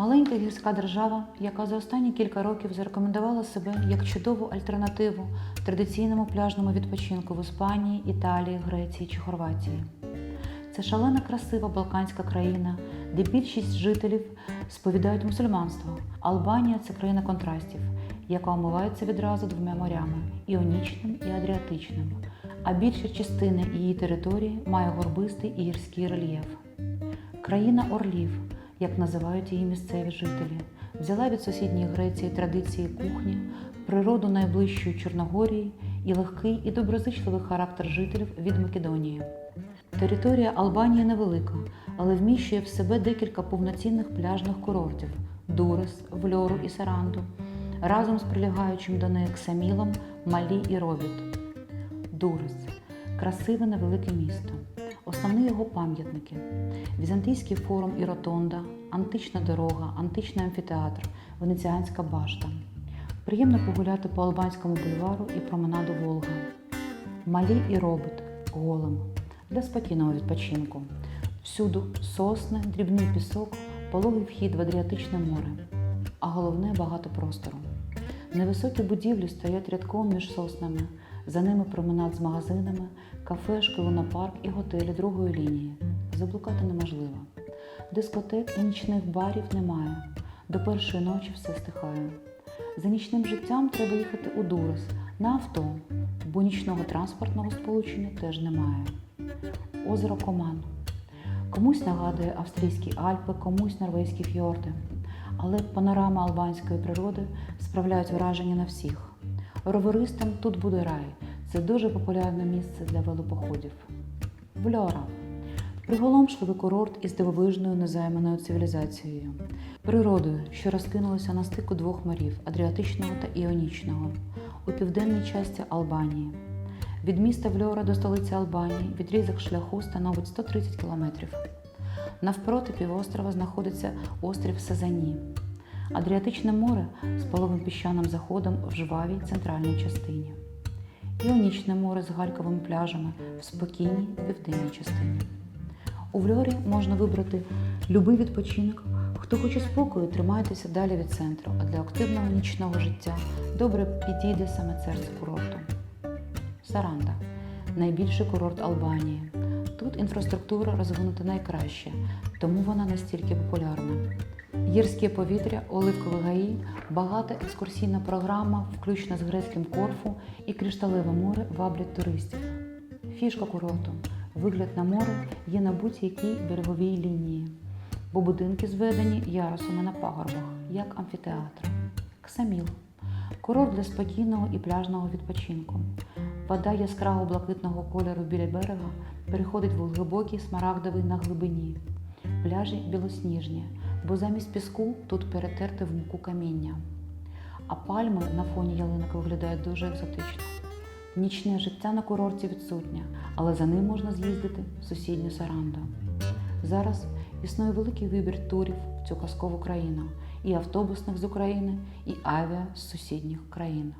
Маленька гірська держава, яка за останні кілька років зарекомендувала себе як чудову альтернативу традиційному пляжному відпочинку в Іспанії, Італії, Греції чи Хорватії. Це шалена красива балканська країна, де більшість жителів сповідають мусульманство. Албанія це країна контрастів, яка омивається відразу двома морями іонічним і адріатичним. А більша частина її території має горбистий і гірський рельєф. Країна орлів, як називають її місцеві жителі, взяла від сусідньої Греції традиції кухні, природу найближчої Чорногорії і легкий і доброзичливий характер жителів від Македонії. Територія Албанії невелика, але вміщує в себе декілька повноцінних пляжних курортів Дурес, Вльору і Саранду, разом з прилягаючим до неї Ксамілом, Малі і Робіт. Дурес красиве невелике місто. Основні його пам'ятники: Візантійський форум і ротонда, антична дорога, античний амфітеатр, Венеціанська башта. Приємно погуляти по Албанському бульвару і променаду Волга. Малі і робот голем для спокійного відпочинку. Всюду сосни, дрібний пісок, пологий вхід в Адріатичне море, а головне багато простору. Невисокі будівлі стоять рядком між соснами, за ними променад з магазинами, кафешки, лунопарк і готелі другої лінії. Заблукати неможливо. Дискотек і нічних барів немає. До першої ночі все стихає. За нічним життям треба їхати у Дурес на авто, бо нічного транспортного сполучення теж немає. Озеро Коман. Комусь нагадує австрійські Альпи, комусь норвезькі фьорди. Але панорама албанської природи справляють враження на всіх. Роверистам тут буде рай. Це дуже популярне місце для велопоходів. Вльора приголомшливий курорт із дивовижною незайманою цивілізацією, природою, що розкинулася на стику двох морів Адріатичного та Іонічного у південній часті Албанії. Від міста Вльора до столиці Албанії відрізок шляху становить 130 кілометрів. Навпроти півострова знаходиться острів Сазані. Адріатичне море з половим піщаним заходом в жвавій центральній частині. Іонічне море з гальковими пляжами в спокійній південній частині. У Вльорі можна вибрати любий відпочинок. Хто хоче спокою, тримайтеся далі від центру, а для активного нічного життя добре підійде саме серце курорту. Саранда найбільший курорт Албанії. Тут інфраструктура розвинута найкраще, тому вона настільки популярна. Гірське повітря, оливкові гаї, багата екскурсійна програма, включно з грецьким корфу і кришталеве море ваблять туристів. Фішка курорту. Вигляд на море є на будь-якій береговій лінії, бо будинки зведені ярусами на пагорбах, як амфітеатр. Ксаміл курорт для спокійного і пляжного відпочинку. Вода яскраво блакитного кольору біля берега переходить в глибокий смарагдовий на глибині. Пляжі білосніжні, бо замість піску тут перетерте в муку каміння. А пальми на фоні ялинок виглядають дуже екзотично. Нічне життя на курорті відсутнє, але за ним можна з'їздити в сусідню Саранду. Зараз існує великий вибір турів в цю казкову країну, і автобусних з України, і авіа з сусідніх країн.